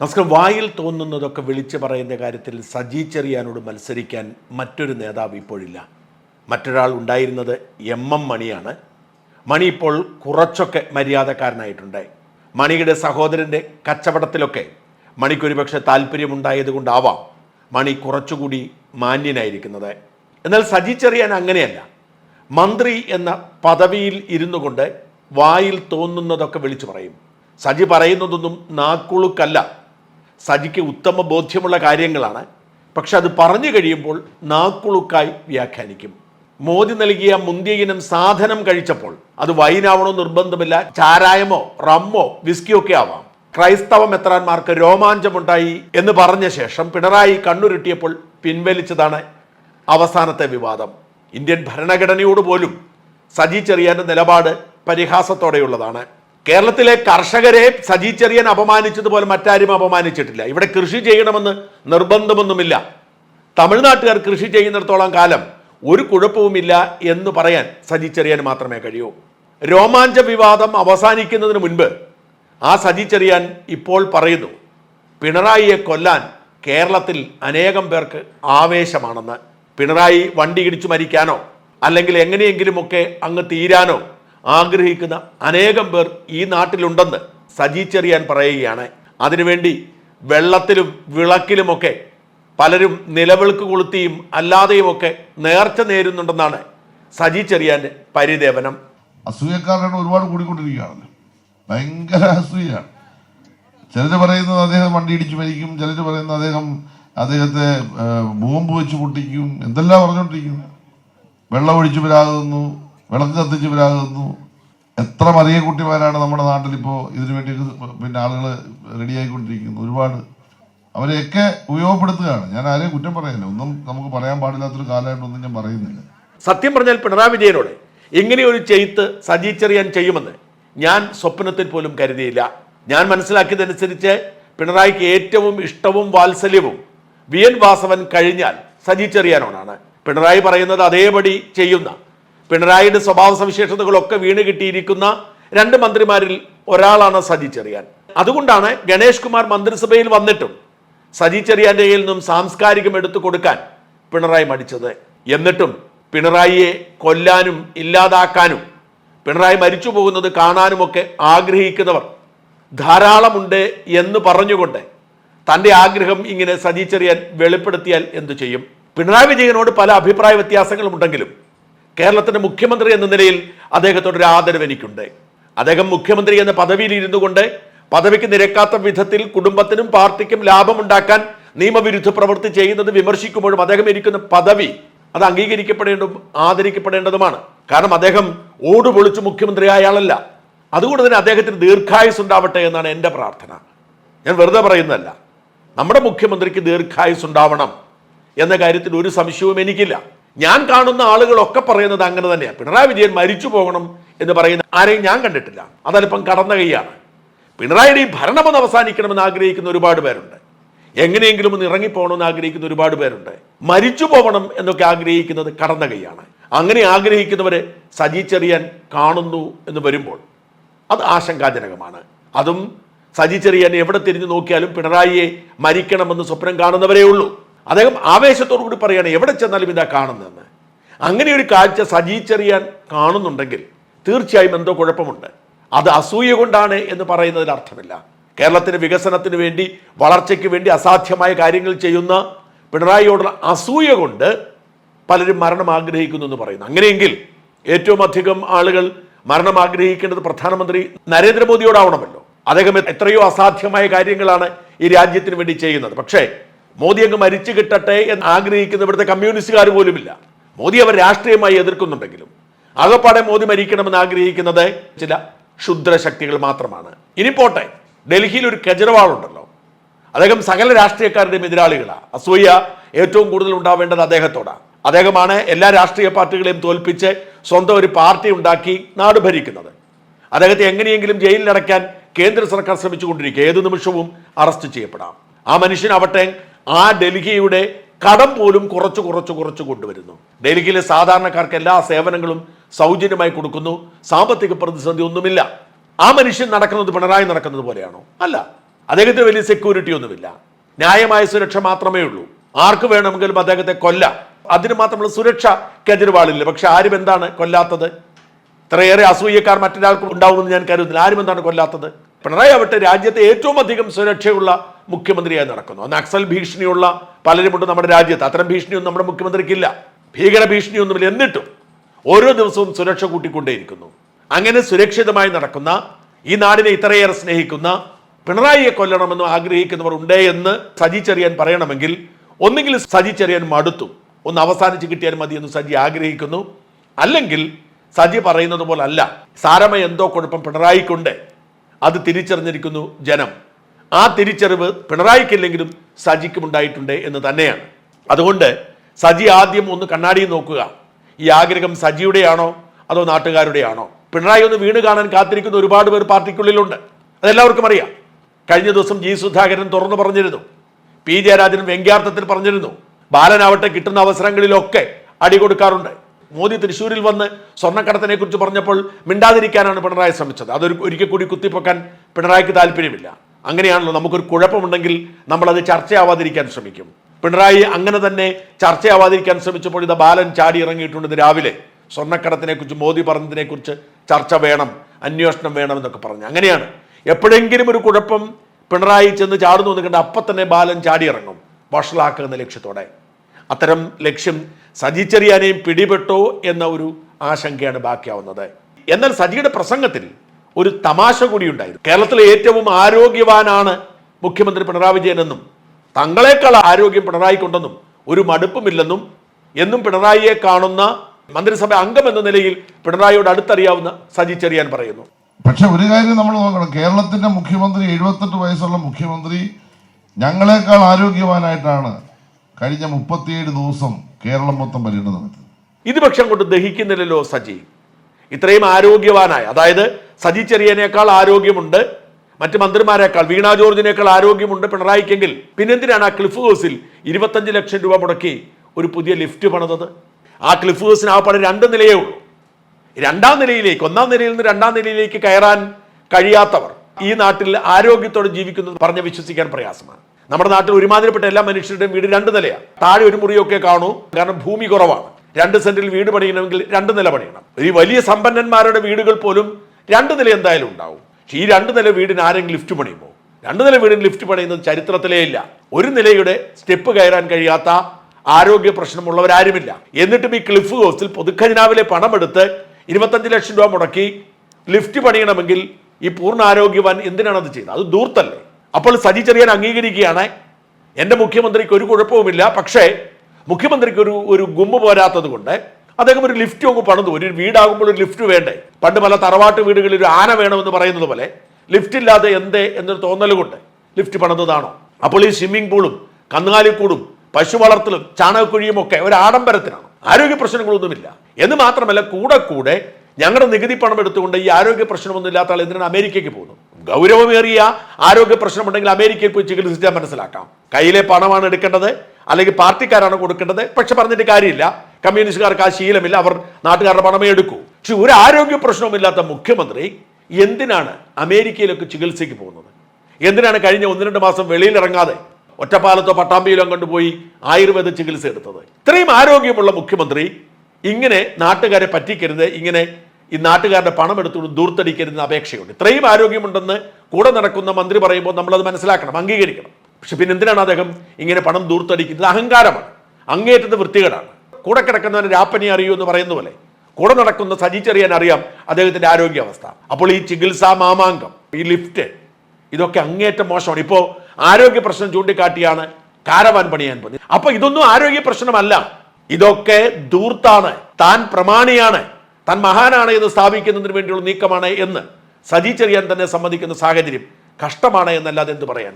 നമസ്കാരം. വായിൽ തോന്നുന്നതൊക്കെ വിളിച്ചു പറയുന്ന കാര്യത്തിൽ സജി ചെറിയാനോട് മത്സരിക്കാൻ മറ്റൊരു നേതാവ് ഇപ്പോഴില്ല. മറ്റൊരാൾ ഉണ്ടായിരുന്നത് എം എം മണിയാണ്. മണി ഇപ്പോൾ കുറച്ചൊക്കെ മര്യാദക്കാരനായിട്ടുണ്ട്. മണിയുടെ സഹോദരന്റെ കച്ചവടത്തിലൊക്കെ മണിക്കൊരു പക്ഷെ താല്പര്യമുണ്ടായതുകൊണ്ടാവാം മണി കുറച്ചുകൂടി മാന്യനായിരിക്കുന്നത്. എന്നാൽ സജി ചെറിയാൻ അങ്ങനെയല്ല. മന്ത്രി എന്ന പദവിയിൽ ഇരുന്നു കൊണ്ട് വായിൽ തോന്നുന്നതൊക്കെ വിളിച്ചു പറയും. സജി പറയുന്നതൊന്നും നാക്കുളുക്കല്ല. സജിക്ക് ഉത്തമ ബോധ്യമുള്ള കാര്യങ്ങളാണ്. പക്ഷെ അത് പറഞ്ഞു കഴിയുമ്പോൾ നാക്കുളുക്കായി വ്യാഖ്യാനിക്കും. മോദി നൽകിയ മുന്തിയ ഇനം സാധനം കഴിച്ചപ്പോൾ അത് വൈനാവണോ നിർബന്ധമില്ല ചാരായമോ റമ്മോ വിസ്കിയോ ഒക്കെ ആവാം. ക്രൈസ്തവ മെത്രാന്മാർക്ക് രോമാഞ്ചമുണ്ടായി എന്ന് പറഞ്ഞ ശേഷം പിണറായി കണ്ണുരുട്ടിയപ്പോൾ പിൻവലിച്ചതാണ് അവസാനത്തെ വിവാദം. ഇന്ത്യൻ ഭരണഘടനയോട് പോലും സജി ചെറിയാന്റെ നിലപാട് പരിഹാസത്തോടെയുള്ളതാണ്. കേരളത്തിലെ കർഷകരെ സജി ചെറിയൻ അപമാനിച്ചതുപോലെ മറ്റാരും അപമാനിച്ചിട്ടില്ല. ഇവിടെ കൃഷി ചെയ്യണമെന്ന് നിർബന്ധമൊന്നുമില്ല. തമിഴ്നാട്ടുകാർ കൃഷി ചെയ്യുന്നിടത്തോളം കാലം ഒരു കുഴപ്പവുമില്ല എന്ന് പറയാൻ സജി ചെറിയാൻ മാത്രമേ കഴിയൂ. രോമാഞ്ച വിവാദം അവസാനിക്കുന്നതിന് മുൻപ് ആ സജി ചെറിയാൻ ഇപ്പോൾ പറയുന്നു പിണറായിയെ കൊല്ലാൻ കേരളത്തിൽ അനേകം പേർക്ക് ആവേശമാണെന്ന്. പിണറായി വണ്ടി ഇടിച്ചു മരിക്കാനോ അല്ലെങ്കിൽ എങ്ങനെയെങ്കിലുമൊക്കെ അങ്ങ് തീരാനോ ആഗ്രഹിക്കുന്ന അനേകം പേർ ഈ നാട്ടിലുണ്ടെന്ന് സജി ചെറിയാൻ പറയുകയാണ്. അതിനുവേണ്ടി വെള്ളത്തിലും വിളക്കിലുമൊക്കെ പലരും നിലവിളക്ക് കൊളുത്തിയും അല്ലാതെയുമൊക്കെ നേർച്ച നേരുന്നുണ്ടെന്നാണ് സജി ചെറിയാന്റെ പരിദേവനം. അസൂയക്കാരുടെ ഒരുപാട് കൂടിക്കൊണ്ടിരിക്കുകയാണല്ലോ ഭയങ്കര അസൂയാണ് ചിലർ പറയുന്നത് അദ്ദേഹം വണ്ടി ഇടിച്ചു മരിക്കും ചിലർ പറയുന്നത് അദ്ദേഹം അദ്ദേഹത്തെ ബോംബ് വെച്ച് പൊട്ടിക്കും എന്തെല്ലാം പറഞ്ഞുകൊണ്ടിരിക്കുന്നു. വെള്ളം ഒഴിച്ചു പിരാകുന്നു വിളക്ക് കത്തിച്ച് ഇവരാകുന്നു. എത്ര മറിയ കുട്ടിമാരാണ് നമ്മുടെ നാട്ടിൽ ഇപ്പോൾ ഇതിനു വേണ്ടി പിന്നെ ആളുകൾ റെഡിയായിക്കൊണ്ടിരിക്കുന്നു. ഒരുപാട് അവരെയൊക്കെ ഉപയോഗപ്പെടുത്തുകയാണ്. ഞാൻ ആരെയും കുറ്റം പറയുന്നില്ല ഒന്നും നമുക്ക് പറയാൻ പാടില്ലാത്തൊരു കാലമായിട്ടൊന്നും ഞാൻ പറയുന്നില്ല. സത്യം പറഞ്ഞാൽ പിണറായി വിജയനോട് ഇങ്ങനെയൊരു ചെയ്ത്ത് സജി ചെയ്യുമെന്ന് ഞാൻ സ്വപ്നത്തിൽ പോലും കരുതിയില്ല. ഞാൻ മനസ്സിലാക്കിയതനുസരിച്ച് പിണറായിക്ക് ഏറ്റവും ഇഷ്ടവും വാത്സല്യവും വി എൻ വാസവൻ കഴിഞ്ഞാൽ സജി ചെറിയാനോടാണ് പിണറായി പറയുന്നത് അതേപടി ചെയ്യുന്ന പിണറായിയുടെ സ്വഭാവ സവിശേഷതകളൊക്കെ വീണ് കിട്ടിയിരിക്കുന്ന രണ്ട് മന്ത്രിമാരിൽ ഒരാളാണ് സജി ചെറിയാൻ. അതുകൊണ്ടാണ് ഗണേഷ് കുമാർ മന്ത്രിസഭയിൽ വന്നിട്ടും സജി ചെറിയാന്റെ കയ്യിൽ നിന്നും സാംസ്കാരികം എടുത്തു കൊടുക്കാൻ പിണറായി മടിച്ചത്. എന്നിട്ടും പിണറായിയെ കൊല്ലാനും ഇല്ലാതാക്കാനും പിണറായി മരിച്ചു പോകുന്നത് കാണാനുമൊക്കെ ആഗ്രഹിക്കുന്നവർ ധാരാളമുണ്ട് എന്ന് പറഞ്ഞുകൊണ്ട് തന്റെ ആഗ്രഹം ഇങ്ങനെ സജി ചെറിയാൻ വെളിപ്പെടുത്തിയാൽ എന്തു ചെയ്യും? പിണറായി വിജയനോട് പല അഭിപ്രായ വ്യത്യാസങ്ങളും കേരളത്തിന്റെ മുഖ്യമന്ത്രി എന്ന നിലയിൽ അദ്ദേഹത്തോട് ഒരു ആദരവ് എനിക്കുണ്ട്. അദ്ദേഹം മുഖ്യമന്ത്രി എന്ന പദവിയിൽ ഇരുന്നു കൊണ്ട് പദവിക്ക് നിരക്കാത്ത വിധത്തിൽ കുടുംബത്തിനും പാർട്ടിക്കും ലാഭമുണ്ടാക്കാൻ നിയമവിരുദ്ധ പ്രവൃത്തി ചെയ്യുന്നത് വിമർശിക്കുമ്പോഴും അദ്ദേഹം ഇരിക്കുന്ന പദവി അത് അംഗീകരിക്കപ്പെടേണ്ടതും ആദരിക്കപ്പെടേണ്ടതുമാണ്. കാരണം അദ്ദേഹം ഓട് ഓടുപൊളിച്ച് മുഖ്യമന്ത്രിയായ ആളല്ല. അതുകൊണ്ട് തന്നെ അദ്ദേഹത്തിന് ദീർഘായുസ് ഉണ്ടാവട്ടെ എന്നാണ് എന്റെ പ്രാർത്ഥന. ഞാൻ വെറുതെ പറയുന്നതല്ല. നമ്മുടെ മുഖ്യമന്ത്രിക്ക് ദീർഘായുസ് ഉണ്ടാവണം എന്ന കാര്യത്തിൽ ഒരു സംശയവും എനിക്കില്ല. ഞാൻ കാണുന്ന ആളുകളൊക്കെ പറയുന്നത് അങ്ങനെ തന്നെയാണ് പിണറായി വിജയൻ മരിച്ചു പോകണം എന്ന് പറയുന്ന ആരെയും ഞാൻ കണ്ടിട്ടില്ല. അതല്പം കടന്ന കൈയാണ്. പിണറായിയുടെ ഈ ഭരണമെന്ന് അവസാനിക്കണമെന്ന് ആഗ്രഹിക്കുന്ന ഒരുപാട് പേരുണ്ട്. എങ്ങനെയെങ്കിലും ഒന്ന് ഇറങ്ങിപ്പോകണമെന്ന് ആഗ്രഹിക്കുന്ന ഒരുപാട് പേരുണ്ട്. മരിച്ചു പോകണം എന്നൊക്കെ ആഗ്രഹിക്കുന്നത് കടന്ന കൈയാണ്. അങ്ങനെ ആഗ്രഹിക്കുന്നവരെ സജി ചെറിയാൻ കാണുന്നു എന്ന് വരുമ്പോൾ അത് ആശങ്കാജനകമാണ്. അതും സജി ചെറിയാൻ എവിടെ തിരിഞ്ഞു നോക്കിയാലും പിണറായിയെ മരിക്കണമെന്ന് സ്വപ്നം കാണുന്നവരേ ഉള്ളൂ. അദ്ദേഹം ആവേശത്തോടു കൂടി പറയാണ് എവിടെ ചെന്നാലും ഇതാ കാണുന്നതെന്ന്. അങ്ങനെ ഒരു കാഴ്ച സജീച്ചെറിയാൻ കാണുന്നുണ്ടെങ്കിൽ തീർച്ചയായും എന്തോ കുഴപ്പമുണ്ട്. അത് അസൂയ കൊണ്ടാണ് എന്ന് പറയുന്നതിൽ അർത്ഥമില്ല. കേരളത്തിന്റെ വികസനത്തിന് വേണ്ടി വളർച്ചയ്ക്ക് വേണ്ടി അസാധ്യമായ കാര്യങ്ങൾ ചെയ്യുന്ന പിണറായിയോടുള്ള അസൂയ കൊണ്ട് പലരും മരണം ആഗ്രഹിക്കുന്നു എന്ന് പറയുന്നു. അങ്ങനെയെങ്കിൽ ഏറ്റവും അധികം ആളുകൾ മരണം ആഗ്രഹിക്കേണ്ടത് പ്രധാനമന്ത്രി നരേന്ദ്രമോദിയോടാവണമല്ലോ. അദ്ദേഹം എത്രയോ അസാധ്യമായ കാര്യങ്ങളാണ് ഈ രാജ്യത്തിന് വേണ്ടി ചെയ്യുന്നത്. പക്ഷേ മോദി അങ്ങ് മരിച്ചു കിട്ടട്ടെ എന്ന് ആഗ്രഹിക്കുന്ന ഇവിടുത്തെ കമ്മ്യൂണിസ്റ്റുകാർ പോലുമില്ല. മോദി അവർ രാഷ്ട്രീയമായി എതിർക്കുന്നുണ്ടെങ്കിലും അകപ്പാടെ മോദി മരിക്കണമെന്ന് ആഗ്രഹിക്കുന്നത് ചില ക്ഷുദ്രശക്തികൾ മാത്രമാണ്. ഇനി പോട്ടെ ഡൽഹിയിൽ ഒരു കെജ്രിവാളുണ്ടല്ലോ. അദ്ദേഹം സകല രാഷ്ട്രീയക്കാരുടെയും എതിരാളികളാണ് അസൂയ ഏറ്റവും കൂടുതൽ ഉണ്ടാവേണ്ടത് അദ്ദേഹത്തോടാണ് അദ്ദേഹമാണ് എല്ലാ രാഷ്ട്രീയ പാർട്ടികളെയും തോൽപ്പിച്ച് സ്വന്തം ഒരു പാർട്ടി ഉണ്ടാക്കി നാട് ഭരിക്കുന്നത്. അദ്ദേഹത്തെ എങ്ങനെയെങ്കിലും ജയിലിലടക്കാൻ കേന്ദ്ര സർക്കാർ ശ്രമിച്ചുകൊണ്ടിരിക്കുക. ഏത് നിമിഷവും അറസ്റ്റ് ചെയ്യപ്പെടാം. ആ മനുഷ്യനാവട്ടെ ആ ഡൽഹിയുടെ കടം പോലും കുറച്ച് കുറച്ച് കുറച്ച് കൊണ്ടുവരുന്നു. ഡൽഹിയിലെ സാധാരണക്കാർക്ക് എല്ലാ സേവനങ്ങളും സൗജന്യമായി കൊടുക്കുന്നു. സാമ്പത്തിക പ്രതിസന്ധി ഒന്നുമില്ല. ആ മനുഷ്യൻ നടക്കുന്നത് പിണറായി നടക്കുന്നത് പോലെയാണോ? അല്ല. അദ്ദേഹത്തിന് വലിയ സെക്യൂരിറ്റി ഒന്നുമില്ല. ന്യായമായ സുരക്ഷ മാത്രമേ ഉള്ളൂ. ആർക്ക് വേണമെങ്കിലും അദ്ദേഹത്തെ കൊല്ലാം. അതിന് മാത്രമുള്ള സുരക്ഷ കേജ്രിവാളില്ല പക്ഷെ ആരും എന്താണ് കൊല്ലാത്തത്? ഇത്രയേറെ അസൂയക്കാർ മറ്റൊരാൾക്ക് ഉണ്ടാവുമെന്ന് ഞാൻ കരുതുന്നില്ല. ആരും എന്താണ് കൊല്ലാത്തത്? പിണറായി രാജ്യത്തെ ഏറ്റവും അധികം സുരക്ഷയുള്ള മുഖ്യമന്ത്രിയായി നടക്കുന്നു. അന്ന് നക്സൽ ഭീഷണിയുള്ള പലരുമുണ്ട് നമ്മുടെ രാജ്യത്ത്. അത്തരം ഭീഷണിയൊന്നും നമ്മുടെ മുഖ്യമന്ത്രിക്കില്ല. ഭീകര ഭീഷണിയൊന്നുമില്ല. എന്നിട്ടും ഓരോ ദിവസവും സുരക്ഷ കൂട്ടിക്കൊണ്ടേയിരിക്കുന്നു. അങ്ങനെ സുരക്ഷിതമായി നടക്കുന്ന ഈ നാടിനെ ഇത്രയേറെ സ്നേഹിക്കുന്ന പിണറായിയെ കൊല്ലണമെന്ന് ആഗ്രഹിക്കുന്നവർ ഉണ്ടേ എന്ന് സജി ചെറിയാൻ പറയണമെങ്കിൽ ഒന്നുകിൽ സജി ചെറിയാൻ മടുത്തു. ഒന്ന് അവസാനിച്ച് കിട്ടിയാൽ മതി എന്ന് സജി ആഗ്രഹിക്കുന്നു. അല്ലെങ്കിൽ സജി പറയുന്നത് പോലല്ല. സാരമ എന്തോ കുഴപ്പം പിണറായിക്കുണ്ട്. അത് തിരിച്ചറിഞ്ഞിരിക്കുന്നു ജനം. ആ തിരിച്ചറിവ് പിണറായിക്കില്ലെങ്കിലും സജിക്കും ഉണ്ടായിട്ടുണ്ട് എന്ന് തന്നെയാണ്. അതുകൊണ്ട് സജി ആദ്യം ഒന്ന് കണ്ണാടിയിൽ നോക്കുക. ഈ ആഗ്രഹം സജിയുടെയാണോ? അതോ നാട്ടുകാരുടെയാണോ? പിണറായി ഒന്ന് വീണ് കാണാൻ കാത്തിരിക്കുന്ന ഒരുപാട് പേർ പാർട്ടിക്കുള്ളിലുണ്ട്. അതെല്ലാവർക്കും അറിയാം. കഴിഞ്ഞ ദിവസം ജി സുധാകരൻ തുറന്നു പറഞ്ഞിരുന്നു. പി ജയരാജൻ വ്യംഗ്യാർത്ഥത്തിൽ പറഞ്ഞിരുന്നു. ബാലനാവട്ടെ കിട്ടുന്ന അവസരങ്ങളിലൊക്കെ അടി കൊടുക്കാറുണ്ട്. മോദി തൃശ്ശൂരിൽ വന്ന് സ്വർണക്കടത്തിനെ കുറിച്ച് പറഞ്ഞപ്പോൾ മിണ്ടാതിരിക്കാനാണ് പിണറായി ശ്രമിച്ചത്. അതൊരു ഒരിക്കൽ കൂടി കുത്തിപ്പൊക്കാൻ പിണറായിക്ക് താല്പര്യമില്ല. അങ്ങനെയാണല്ലോ നമുക്കൊരു കുഴപ്പമുണ്ടെങ്കിൽ നമ്മളത് ചർച്ചയാവാതിരിക്കാൻ ശ്രമിക്കും. പിണറായി അങ്ങനെ തന്നെ ചർച്ചയാവാതിരിക്കാൻ ശ്രമിച്ചപ്പോൾ ഇത് ബാലൻ ചാടി ഇറങ്ങിയിട്ടുണ്ട് രാവിലെ. സ്വർണക്കടത്തിനെ കുറിച്ച് മോദി പറഞ്ഞതിനെക്കുറിച്ച് ചർച്ച വേണം അന്വേഷണം വേണം എന്നൊക്കെ പറഞ്ഞു. അങ്ങനെയാണ്. എപ്പോഴെങ്കിലും ഒരു കുഴപ്പം പിണറായി ചെന്ന് ചാടുന്നു എന്ന് കണ്ട് അപ്പം തന്നെ ബാലൻ ചാടി ഇറങ്ങും വഷളാക്കുന്ന ലക്ഷ്യത്തോടെ. അത്തരം ലക്ഷ്യം സജി ചെറിയാനെയും പിടിപെട്ടോ എന്ന ഒരു ആശങ്കയാണ് ബാക്കിയാവുന്നത്. എന്നാൽ സജിയുടെ പ്രസംഗത്തിൽ ഒരു തമാശ കൂടി ഉണ്ടായിരുന്നു. കേരളത്തിലെ ഏറ്റവും ആരോഗ്യവാനാണ് മുഖ്യമന്ത്രി പിണറായി വിജയനെന്നും തങ്ങളെക്കാൾ ആരോഗ്യം പിണറായിക്കുണ്ടെന്നും ഒരു മടുപ്പുമില്ലെന്നും എന്നും പിണറായിയെ കാണുന്ന മന്ത്രിസഭ അംഗം എന്ന നിലയിൽ പിണറായിയോട് അടുത്തറിയാവുന്ന സജി ചെറിയാൻ പറയുന്നു. പക്ഷെ ഒരു കാര്യം നമ്മൾ നോക്കണം. കേരളത്തിന്റെ മുഖ്യമന്ത്രി എഴുപത്തെട്ട് വയസ്സുള്ള മുഖ്യമന്ത്രി ഞങ്ങളെക്കാൾ ആരോഗ്യവാനായിട്ടാണ് കഴിഞ്ഞ മുപ്പത്തിയേഴ് ദിവസം കേരളം മൊത്തം പര്യടനം നടത്തി. ഇത് പക്ഷെ അങ്ങോട്ട് ദഹിക്കുന്നില്ലല്ലോ സജി. ഇത്രയും ആരോഗ്യവാനായ. അതായത് സജി ചെറിയനേക്കാൾ ആരോഗ്യമുണ്ട് മറ്റ് മന്ത്രിമാരെക്കാൾ വീണ ജോർജിനേക്കാൾ ആരോഗ്യമുണ്ട് പിണറായിക്കെങ്കിൽ പിന്നെന്തിനാണ് ആ ക്ലിഫ് ഹൗസിൽ ഇരുപത്തഞ്ച് ലക്ഷം രൂപ മുടക്കി ഒരു പുതിയ ലിഫ്റ്റ് പണിതത്? ആ ക്ലിഫ് ഹൗസിന് ആ പണി രണ്ട് നിലയേ ഉള്ളൂ. രണ്ടാം നിലയിലേക്ക് ഒന്നാം നിലയിൽ നിന്ന് രണ്ടാം നിലയിലേക്ക് കയറാൻ കഴിയാത്തവർ ഈ നാട്ടിൽ ആരോഗ്യത്തോടെ ജീവിക്കുന്നത് പറഞ്ഞ് വിശ്വസിക്കാൻ പ്രയാസമാണ്. നമ്മുടെ നാട്ടിൽ ഒരുമാതിരിപ്പെട്ട എല്ലാ മനുഷ്യരുടെയും വീട് രണ്ട് നിലയാണ് താഴെ ഒരു മുറിയൊക്കെ കാണൂ കാരണം ഭൂമി കുറവാണ്. രണ്ട് സെന്റിൽ വീട് പണിയണമെങ്കിൽ രണ്ട് നില പണിയണം. ഈ വലിയ സമ്പന്നന്മാരുടെ വീടുകൾ പോലും രണ്ട് നില എന്തായാലും ഉണ്ടാവും. പക്ഷേ ഈ രണ്ട് നില വീടിന് ആരെങ്കിലും ലിഫ്റ്റ് പണിയുമോ? രണ്ട് നില വീടിന് ലിഫ്റ്റ് പണിയുന്നത് ചരിത്രത്തിലേ ഇല്ല. ഒരു നിലയുടെ സ്റ്റെപ്പ് കയറാൻ കഴിയാത്ത ആരോഗ്യ പ്രശ്നമുള്ളവരാരുമില്ല. എന്നിട്ടും ഈ ക്ലിഫ് ഹൗസിൽ പൊതുഖജനാവിലെ പണമെടുത്ത് ഇരുപത്തഞ്ച് ലക്ഷം രൂപ മുടക്കി ലിഫ്റ്റ് പണിയണമെങ്കിൽ ഈ പൂർണ ആരോഗ്യവാൻ എന്തിനാണ് അത് ചെയ്യുന്നത് അത് ദൂർത്തല്ലേ അപ്പോൾ സജി ചെറിയാൻ അംഗീകരിക്കുകയാണ്. എന്റെ മുഖ്യമന്ത്രിക്ക് ഒരു കുഴപ്പവുമില്ല. പക്ഷേ മുഖ്യമന്ത്രിക്ക് ഒരു ഒരു ഗുമ്മ പോരാത്തത് കൊണ്ട് അദ്ദേഹം ഒരു ലിഫ്റ്റ് അങ്ങ് പണിതു. ഒരു വീടാകുമ്പോൾ ഒരു ലിഫ്റ്റ് വേണ്ടേ? പണ്ട് പല തറവാട്ട് വീടുകളിൽ ഒരു ആന വേണമെന്ന് പറയുന്നത് പോലെ ലിഫ്റ്റ് ഇല്ലാതെ എന്തേ എന്നൊരു തോന്നൽ കൊണ്ട് ലിഫ്റ്റ് പണിതതാണോ? അപ്പോൾ ഈ സ്വിമ്മിംഗ് പൂളും കന്നുകാലിക്കൂടും പശു വളർത്തലും ചാണകക്കുഴിയും ഒക്കെ ഒരു ആഡംബരത്തിനാണ്. ആരോഗ്യ പ്രശ്നങ്ങളൊന്നുമില്ല. എന്ന് മാത്രമല്ല കൂടെ കൂടെ ഞങ്ങളുടെ നികുതി പണം എടുത്തുകൊണ്ട് ഈ ആരോഗ്യ പ്രശ്നമൊന്നും ഇല്ലാത്ത ആൾ എന്തിനാണ് അമേരിക്കയ്ക്ക് പോകുന്നത്? ഗൗരവമേറിയ ആരോഗ്യ പ്രശ്നമുണ്ടെങ്കിൽ അമേരിക്കയിൽ പോയി ചികിത്സിച്ചാൽ മനസ്സിലാക്കാം. കയ്യിലെ പണമാണ് എടുക്കേണ്ടത് അല്ലെങ്കിൽ പാർട്ടിക്കാരാണ് കൊടുക്കേണ്ടത്. പക്ഷെ പറഞ്ഞിട്ട് കാര്യമില്ല. കമ്മ്യൂണിസ്റ്റുകാർക്ക് ആ ശീലമില്ല. അവർ നാട്ടുകാരുടെ പണമേ എടുക്കൂ. പക്ഷെ ഒരു ആരോഗ്യ പ്രശ്നവുമില്ലാത്ത മുഖ്യമന്ത്രി എന്തിനാണ് അമേരിക്കയിലൊക്കെ ചികിത്സയ്ക്ക് പോകുന്നത്? എന്തിനാണ് കഴിഞ്ഞ ഒന്ന് രണ്ട് മാസം വെളിയിലിറങ്ങാതെ ഒറ്റപ്പാലത്തോ പട്ടാമ്പിയിലോ കൊണ്ടുപോയി ആയുർവേദ ചികിത്സ എടുത്തത്? ഇത്രയും ആരോഗ്യമുള്ള മുഖ്യമന്ത്രി ഇങ്ങനെ നാട്ടുകാരെ പറ്റിക്കരുത് ഇങ്ങനെ ഈ നാട്ടുകാരുടെ പണം എടുത്തുകൊണ്ട് ദൂർത്തടിക്കരുതെന്ന് അപേക്ഷയുണ്ട്. ഇത്രയും ആരോഗ്യമുണ്ടെന്ന് കൂടെ നടക്കുന്ന മന്ത്രി പറയുമ്പോൾ നമ്മളത് മനസ്സിലാക്കണം അംഗീകരിക്കണം. പക്ഷെ പിന്നെ എന്തിനാണ് അദ്ദേഹം ഇങ്ങനെ പണം ദൂർത്തടിക്കുന്നത്? അഹങ്കാരമാണ്. അങ്ങേറ്റത് വൃത്തികേടാണ്. കൂടെ കിടക്കുന്നവന് രാപ്പനി അറിയൂ എന്ന് പറയുന്ന പോലെ കൂടെ നടക്കുന്ന സജി ചെറിയാൻ അറിയാം അദ്ദേഹത്തിന്റെ ആരോഗ്യാവസ്ഥ. അപ്പോൾ ഈ ചികിത്സാ മാമാങ്കം ഈ ലിഫ്റ്റ് ഇതൊക്കെ അങ്ങേറ്റം മോശമാണ്. ഇപ്പോൾ ആരോഗ്യ പ്രശ്നം ചൂണ്ടിക്കാട്ടിയാണ് കാരവാൻ പണിയാൻ പോകുന്നത്. അപ്പൊ ഇതൊന്നും ആരോഗ്യ പ്രശ്നമല്ല. ഇതൊക്കെ ദൂർത്താണ് താൻ പ്രമാണിയാണ്. താൻ മഹാനാണ് എന്ന് സ്ഥാപിക്കുന്നതിന് വേണ്ടിയുള്ള നീക്കമാണ് എന്ന് സജി ചെറിയാൻ തന്നെ സമ്മതിക്കുന്ന സാഹചര്യം കഷ്ടമാണ് എന്നല്ലാതെ എന്ത് പറയാൻ?